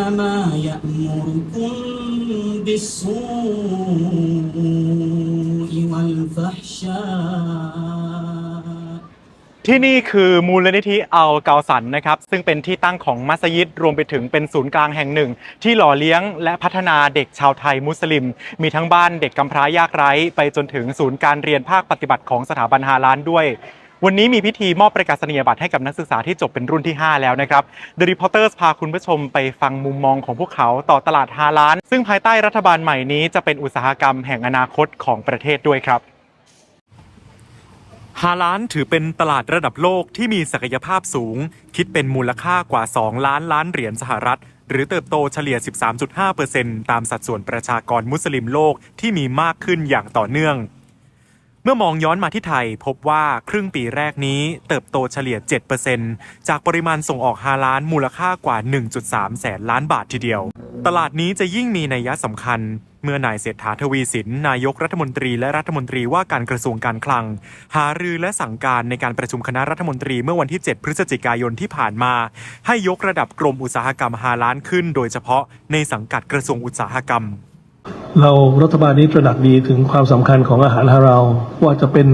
إنما يأمركم بالسوء والفحشاء ที่นี่คือมูลนิธิอัลเกาสันนะครับ ซึ่งเป็นที่ตั้งของมัสยิดรวมไปถึงเป็นศูนย์กลางแห่งหนึ่ง ที่หล่อเลี้ยงและพัฒนาเด็กชาวไทยมุสลิม มีทั้งบ้านเด็กกำพร้ายากไร้ ไปจนถึงศูนย์การเรียนภาคปฏิบัติของสถาบันฮาลานด้วย วันนี้มีพิธีมอบประกาศนียบัตรให้กับนักศึกษาที่จบเป็นรุ่นที่ 5 แล้วนะครับ The Reporters พาคุณผู้ชมไปฟังมุมมองของพวกเขาต่อตลาดฮาลาน ซึ่งภายใต้รัฐบาลใหม่นี้จะเป็นอุตสาหกรรมแห่งอนาคตของประเทศด้วยครับฮาลานถือเป็นตลาดระดับโลกที่มีศักยภาพสูง คิดเป็นมูลค่ากว่า 2 ล้านล้านเหรียญสหรัฐ หรือเติบโตเฉลี่ย 13.5%ตามสัดส่วนประชากรมุสลิมโลกที่มีมากขึ้นอย่างต่อเนื่อง เมื่อมองย้อนมาที่ไทยพบว่าครึ่งปีแรกนี้เติบโตเฉลี่ย 7%จากปริมาณส่งออกฮาลานมูลค่ากว่า 1.3 แสนล้านบาททีเดียว ตลาดนี้จะยิ่งมีนัยสำคัญ เมื่อนายเศรษฐาทวีสิน นายกรัฐมนตรีและรัฐมนตรีว่าการกระทรวงการคลัง หารือและสั่งการในการประชุมคณะรัฐมนตรีเมื่อวันที่ 7 พฤศจิกายนที่ผ่านมา ให้ยกระดับกรมอุตสาหกรรมฮาลานขึ้น โดยเฉพาะในสังกัดกระทรวงอุตสาหกรรม เรารัฐบาลนี้ตระหนักดีถึงความสำคัญของอาหารฮาลาลว่าจะเป็น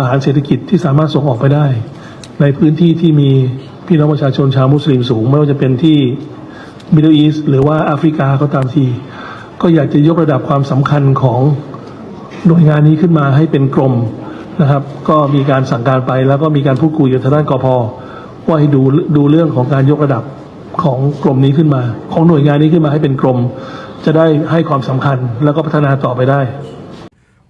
อาหารเศรษฐกิจที่สามารถส่งออกไปได้ ในพื้นที่ที่มีพี่น้องประชาชนชาวมุสลิมสูง ไม่ว่าจะเป็นที่มิดเดิลอีสหรือว่าแอฟริกาก็ตามที ก็อยากจะยกระดับความสำคัญของหน่วยงานนี้ขึ้นมาให้เป็นกรมนะครับ ก็มีการสั่งการไปแล้วก็มีการพูดคุยกับทางด้านกพว่าให้ดูดูเรื่องของการยกระดับ ของกรมนี้ขึ้นมา ของหน่วยงานนี้ขึ้นมาให้เป็นกรม จะได้ให้ความสำคัญแล้วก็พัฒนาต่อไปได้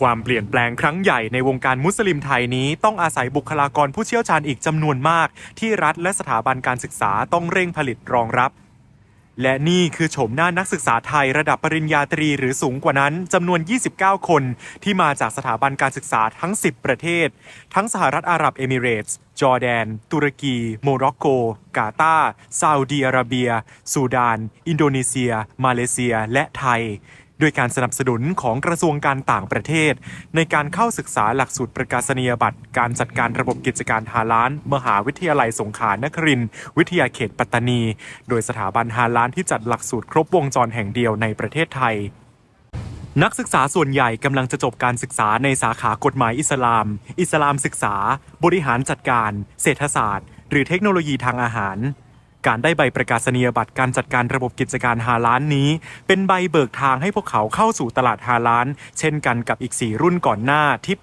ความเปลี่ยนแปลงครั้งใหญ่ในวงการมุสลิมไทยนี้ต้องอาศัยบุคลากรผู้เชี่ยวชาญอีกจำนวนมาก ที่รัฐและสถาบันการศึกษาต้องเร่งผลิตรองรับ และนี่คือโฉมหน้านักศึกษาไทยระดับปริญญาตรีหรือสูงกว่านั้นจำนวน 29 คน ที่มาจากสถาบันการศึกษาทั้ง 10 ประเทศ ทั้งสหรัฐอาหรับเอมิเรตส์ จอร์แดน ตุรกี โมร็อกโก กาตาร์ซาอุดีอาระเบีย ซูดาน อินโดนีเซีย มาเลเซีย และไทย ด้วยการสนับสนุนของกระทรวงการต่างประเทศ ในการเข้าศึกษาหลักสูตรประกาศนียบัตร การจัดการระบบกิจการฮาลาน มหาวิทยาลัยสงขลานครินวิทยาเขตปัตตานี โดยสถาบันฮาลานที่จัดหลักสูตรครบวงจรแห่งเดียวในประเทศไทยนักศึกษาส่วนใหญ่กำลังจะจบการศึกษาในสาขากฎหมายอิสลาม อิสลามศึกษา บริหารจัดการ เศรษฐศาสตร์ หรือเทคโนโลยีทางอาหาร การได้ใบประกาศนียบัตรการจัดการระบบกิจการฮาลานนี้ เป็นใบเบิกทางให้พวกเขาเข้าสู่ตลาดฮาลาน เช่นกันกับอีก 4 รุ่นก่อนหน้าที่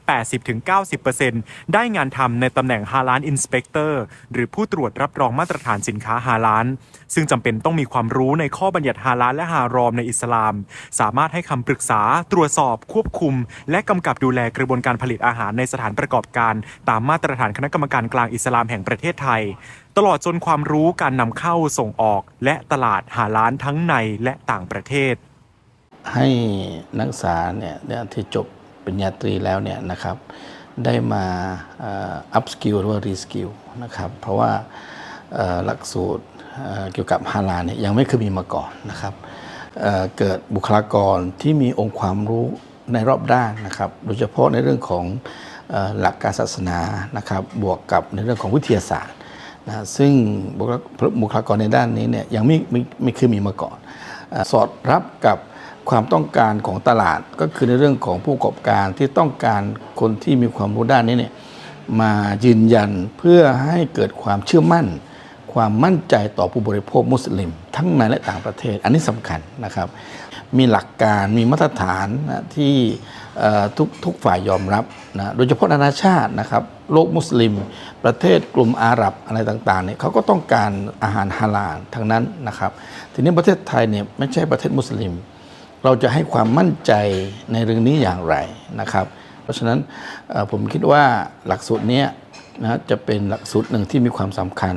80-90%ได้งานทำในตำแหน่งฮาลานอินสเปกเตอร์หรือผู้ตรวจรับรองมาตรฐานสินค้าฮาลาน ซึ่งจำเป็นต้องมีความรู้ในข้อบัญญัติฮาลาลและฮารอมในอิสลาม สามารถให้คำปรึกษา ตรวจสอบ ควบคุม และกำกับดูแลกระบวนการผลิตอาหารในสถานประกอบการ ตามมาตรฐานคณะกรรมการกลางอิสลามแห่งประเทศไทย ตลอดจนความรู้การนำเข้าส่งออก และตลาดฮาลาลทั้งในและต่างประเทศ ให้นักศึกษาเนี่ยที่จบปริญญาตรีแล้วเนี่ยนะครับ ได้มาอัพสกิลหรือว่ารีสกิลนะครับ เพราะว่าหลักสูตรเกี่ยวกับฮาลาเนี่ยยังไม่เคยมีมาก่อนนะครับเเกิดบุคลากรที่มีองค์ความรู้ในรอบด้านนะครับ โดยเฉพาะในเรื่องของอหลักการศาสนานะครับ บวกกับในเรื่องของวิทยาศาสตร์ นะซึ่งบุคลาบุคลากรในด้านนี้เนี่ยยังไม่ไม่ไม่เคยมีมาก่อนอสอดรับกับความต้องการของตลาดก็คือในเรื่องของผู้ประกอบการที่ต้องการคนที่มีความรู้ด้านนี้เนี่ยมายืนยันเพื่อให้เกิดความเชื่อมั่น ความมั่นใจต่อผู้บริโภคมุสลิม ทั้งในและต่างประเทศ อันนี้สำคัญนะครับ มีหลักการมีมาตรฐานนะที่ ทุกทุกฝ่ายยอมรับนะโดยเฉพาะนานาชาตินะครับโลกมุสลิม ประเทศกลุ่มอาหรับอะไรต่างๆเนี่ยเขาก็ต้องการอาหารฮาลาลทั้งนั้นนะครับ ทีนี้ประเทศไทยเนี่ยไม่ใช่ประเทศมุสลิม เราจะให้ความมั่นใจในเรื่องนี้อย่างไรนะครับ เพราะฉะนั้นผมคิดว่าหลักสูตรนี้นะจะเป็นหลักสูตรหนึ่งที่มีความสำคัญ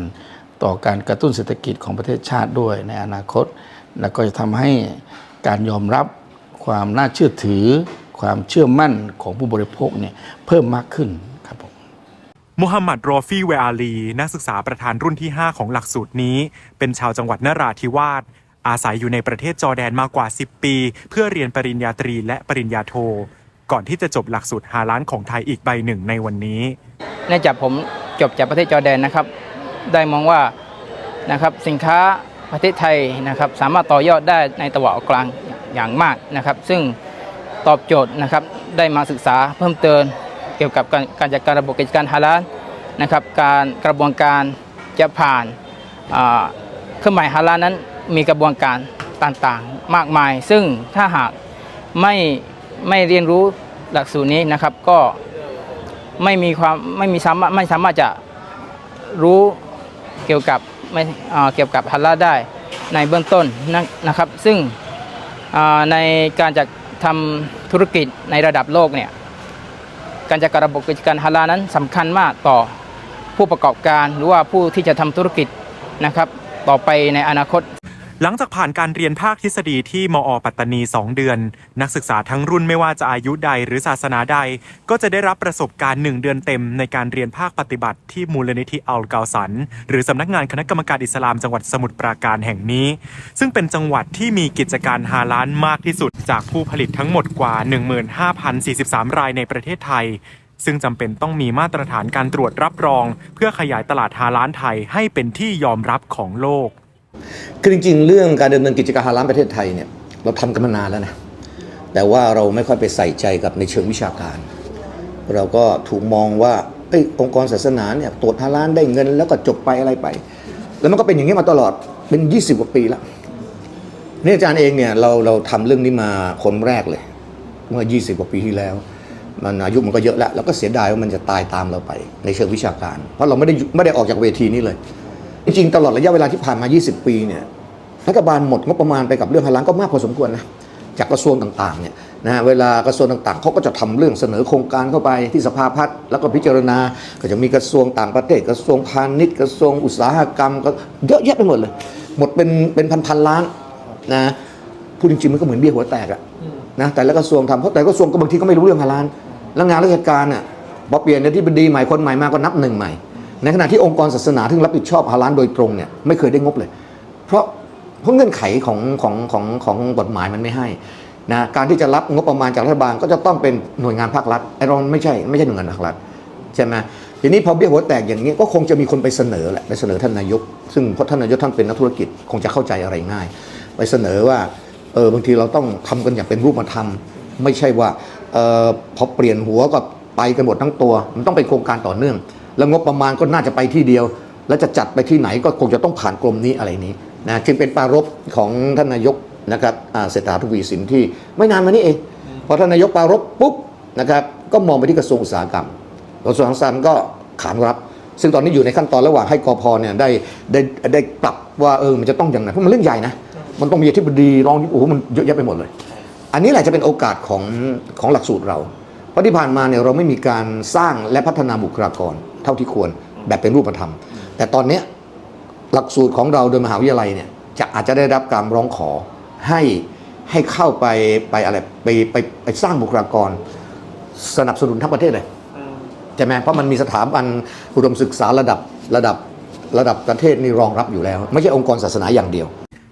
ต่อการกระตุ้นเศรษฐกิจของประเทศชาติด้วยในอนาคต แล้วก็จะทำให้การยอมรับความน่าเชื่อถือ ความเชื่อมั่นของผู้บริโภคเนี่ยเพิ่มมากขึ้นครับผมมุฮัมมัดรอฟีเวอาลี นักศึกษาประธานรุ่นที่ 5 ของหลักสูตรนี้ เป็นชาวจังหวัดนราธิวาสอาศัยอยู่ในประเทศจอร์แดนมากว่า 10 ปี เพื่อเรียนปริญญาตรีและปริญญาโท ก่อนที่จะจบหลักสูตรฮาล้านของไทยอีกใบหนึ่งในวันนี้เนื่องจากผมจบจากประเทศจอร์แดนนะครับ ได้มองว่านะครับสินค้าประเทศไทยนะครับสามารถต่อยอดได้ในตะวันออกกลางอย่างมากนะครับ ซึ่ง ตอบโจทย์นะครับได้มาศึกษาเพิ่มเติมเกี่ยวกับการการจัดการระบบกิจการฮาลาลนะครับการกระบวนการจะผ่านเครื่องหมายฮาลาลนั้นมีกระบวนการต่างๆ มากมาย ซึ่งถ้าหากไม่ไม่เรียนรู้หลักสูตรนี้นะครับก็ไม่มีความไม่มีสามารถไม่สามารถจะรู้เกี่ยวกับไม่เกี่ยวกับฮัลลาลได้ในเบื้องต้นนะนะครับ ซึ่งในการจะ ทำธุรกิจในระดับโลกเนี่ยการจัดการระบบกิจการฮาลานั้นสำคัญมากต่อผู้ประกอบการหรือว่าผู้ที่จะทำธุรกิจนะครับ ต่อไปในอนาคต หลังจากผ่านการเรียนภาคทฤษฎีที่มอ ปัตตานี 2 เดือน นักศึกษาทั้งรุ่นไม่ว่าจะอายุใดหรือศาสนาใด ก็จะได้รับประสบการณ์ 1 เดือนเต็มในการเรียนภาคปฏิบัติที่มูลนิธิอัลเกาสัน หรือสำนักงานคณะกรรมการอิสลามจังหวัดสมุทรปราการแห่งนี้ ซึ่งเป็นจังหวัดที่มีกิจการฮาลาลมากที่สุด จากผู้ผลิตทั้งหมดกว่า 15,043 รายในประเทศไทยซึ่งจำเป็นต้องมีมาตรฐานการตรวจรับรอง เพื่อขยายตลาดฮาลาลไทยให้เป็นที่ยอมรับของโลก คือจริงๆ เรื่องการดำเนินกิจการฮาลาลประเทศไทยเนี่ยเราทำกันมานานแล้วนะ แต่ว่าเราไม่ค่อยไปใส่ใจกับในเชิงวิชาการ เราก็ถูกมองว่าเอ้องค์กรศาสนาเนี่ยตรวจฮาลาลได้เงิน แล้วก็จบไปอะไรไป แล้วมันก็เป็นอย่างนี้มาตลอดเป็น 20 กว่าปีแล้วนี่อาจารย์เองเนี่ยเราเราทำเรื่องนี้มาคนแรกเลย เมื่อ 20 กว่าปีที่แล้ว มันอายุมันก็เยอะแล้วเราก็เสียดายว่ามันจะตายตามเราไป ในเชิงวิชาการ เพราะเราไม่ได้ไม่ได้ออกจากเวทีนี้เลย จริงๆตลอดระยะเวลาที่ผ่านมา 20 ปีเนี่ยรัฐบาลหมดงบประมาณไปกับเรื่องฮาลาลก็มากพอสมควรนะจากกระทรวงต่างๆเนี่ยนะฮะเวลากระทรวงต่างๆเขาก็จะทำเรื่องเสนอโครงการเข้าไปที่สภาพัฒน์แล้วก็พิจารณา ก็จะมีกระทรวงต่างประเทศ กระทรวงพาณิชย์ กระทรวงอุตสาหกรรมก็เยอะแยะไปหมดเลย หมดเป็นเป็นพันๆล้านนะพูดจริงๆมันก็เหมือนเบี้ยหัวแตกอะนะแต่ละกระทรวงทำเพราะแต่ละกระทรวงก็บางทีก็ไม่รู้เรื่องฮาลาลแล้วงานราชการน่ะพอเปลี่ยนในที่บดีใหม่คนใหม่มาก็นับหนึ่งใหม่ ในขณะที่องค์กรศาสนาที่รับผิดชอบฮาลาลโดยตรงเนี่ยไม่เคยได้งบเลย เพราะเพราะเงื่อนไขของของของของกฎหมายมันไม่ให้นะการที่จะรับงบประมาณจากรัฐบาลก็จะต้องเป็นหน่วยงานภาครัฐไอ้เราไม่ใช่ไม่ใช่หน่วยงานภาครัฐใช่ไหมทีนี้พอเบี้ยหัวแตกอย่างนี้ก็คงจะมีคนไปเสนอแหละไปเสนอท่านนายก ซึ่งเพราะท่านนายกท่านเป็นนักธุรกิจคงจะเข้าใจอะไรง่าย ไปเสนอว่าเออบางทีเราต้องทำกันอย่างเป็นรูปธรรม ไม่ใช่ว่าเออพอเปลี่ยนหัวก็ไปกันหมดทั้งตัว มันต้องเป็นโครงการต่อเนื่อง แล้วงบประมาณก็น่าจะไปที่เดียว แล้วจะจัดไปที่ไหนก็คงจะต้องผ่านกรมนี้อะไรนี้นะจึงเป็นปารภของท่านนายกนะครับเศรษฐาทวีสินที่ไม่นานมานี้เองพอท่านนายกปารภปุ๊บนะครับก็มองไปที่กระทรวงอุตสาหกรรมกระทรวงอุตสาหกรรมก็ขานรับ ซึ่งตอนนี้อยู่ในขั้นตอนระหว่างให้กพเนี่ยได้ได้ได้ปรับว่าเออมันจะต้องอย่างไรเพราะมันเรื่องใหญ่นะมันต้องมีอธิบดีรองที่โอ้โหมันเยอะแยะไปหมดเลย อันนี้แหละจะเป็นโอกาสของของหลักสูตรเรา เพราะที่ผ่านมาเนี่ยเราไม่มีการสร้างและพัฒนาบุคลากร เท่าที่ควรแบบเป็นรูปธรรม แต่ตอนเนี้ยหลักสูตรของเราโดยมหาวิทยาลัยเนี่ยจะอาจจะได้รับการร้องขอให้ให้เข้าไปไปอะไรไปไปไปสร้างบุคลากร สนับสนุนทั้งประเทศเลยใช่ไหมเพราะมันมีสถาบันอุดมศึกษาระดับระดับระดับประเทศนี่รองรับอยู่แล้ว ไม่ใช่องค์กรศาสนาอย่างเดียว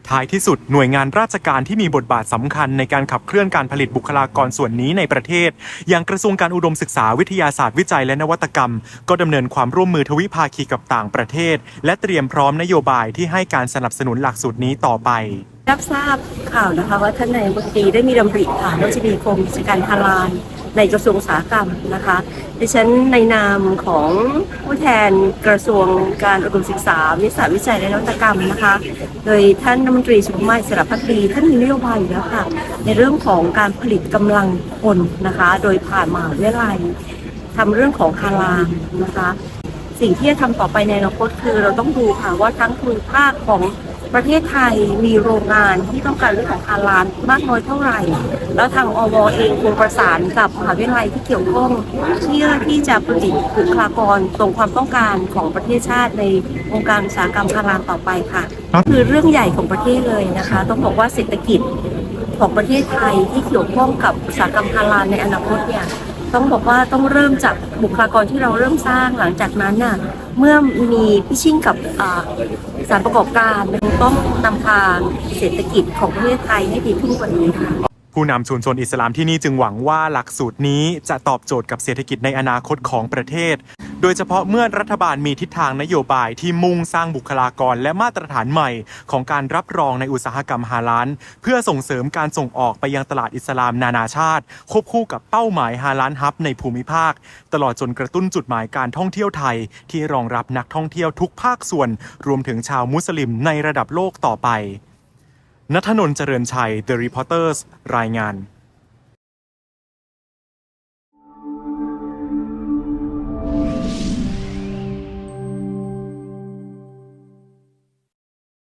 ท้ายที่สุดหน่วยงานราชการที่มีบทบาทสำคัญในการขับเคลื่อนการผลิตบุคลากรส่วนนี้ในประเทศ อย่างกระทรวงการอุดมศึกษาวิทยาศาสตร์วิจัยและนวัตกรรม ก็ดำเนินความร่วมมือทวิภาคีกับต่างประเทศ และเตรียมพร้อมนโยบายที่ให้การสนับสนุนหลักสูตรนี้ต่อไปรับทราบข่าวนะคะว่าท่านนายกรัฐมนตรีได้มีดำริค่ะว่าจะมีกรมกิจการฮาลาล ในกระทรวงอุตสาหกรรมนะคะ ดิฉันในนามของผู้แทนกระทรวงการอุดมศึกษาวิทยาวิจัยและนวัตกรรมนะคะ โดยท่านรัฐมนตรีสุภาพสระพักดีท่านมีนโยบายอยู่แล้วค่ะ ในเรื่องของการผลิตกำลังคนนะคะ โดยผ่านมหาวิทยาลัยทำเรื่องของฮาลาลนะคะ สิ่งที่จะทำต่อไปในอนาคตคือเราต้องดูค่ะว่าทั้งภูมิภาคของ ประเทศไทยมีโรงงานที่ต้องการเรื่องของฮาลาลมากน้อยเท่าไหร่ แล้วทางอวเองควรประสานกับมหาวิทยาลัยที่เกี่ยวข้องเพื่อที่จะผลิตบุคลากรตรงความต้องการของประเทศชาติในวงการอุตสาหกรรมฮาลาลต่อไปค่ะ คือเรื่องใหญ่ของประเทศเลยนะคะ ต้องบอกว่าเศรษฐกิจของประเทศไทยที่เกี่ยวข้องกับอุตสาหกรรมฮาลาลในอนาคตเนี่ย ต้องบอกว่าต้องเริ่มจากบุคลากรที่เราเริ่มสร้างหลังจากนั้นน่ะเมื่อมีพิชิ่งกับสารประกอบการมันต้องนำพาเศรษฐกิจของประเทศไทยให้ดีขึ้นกว่านี้ค่ะผู้นำชุมชนอิสลามที่นี่จึงหวังว่าหลักสูตรนี้จะตอบโจทย์กับเศรษฐกิจในอนาคตของประเทศ โดยเฉพาะเมื่อรัฐบาลมีทิศทางนโยบายที่มุ่งสร้างบุคลากรและมาตรฐานใหม่ของการรับรองในอุตสาหกรรมฮาลาลเพื่อส่งเสริมการส่งออกไปยังตลาดอิสลามนานาชาติ ควบคู่กับเป้าหมายฮาลาลฮับในภูมิภาค ตลอดจนกระตุ้นจุดหมายการท่องเที่ยวไทย ที่รองรับนักท่องเที่ยวทุกภาคส่วน รวมถึงชาวมุสลิมในระดับโลกต่อไปนัทนนท์เจริญชัย The Reporters รายงาน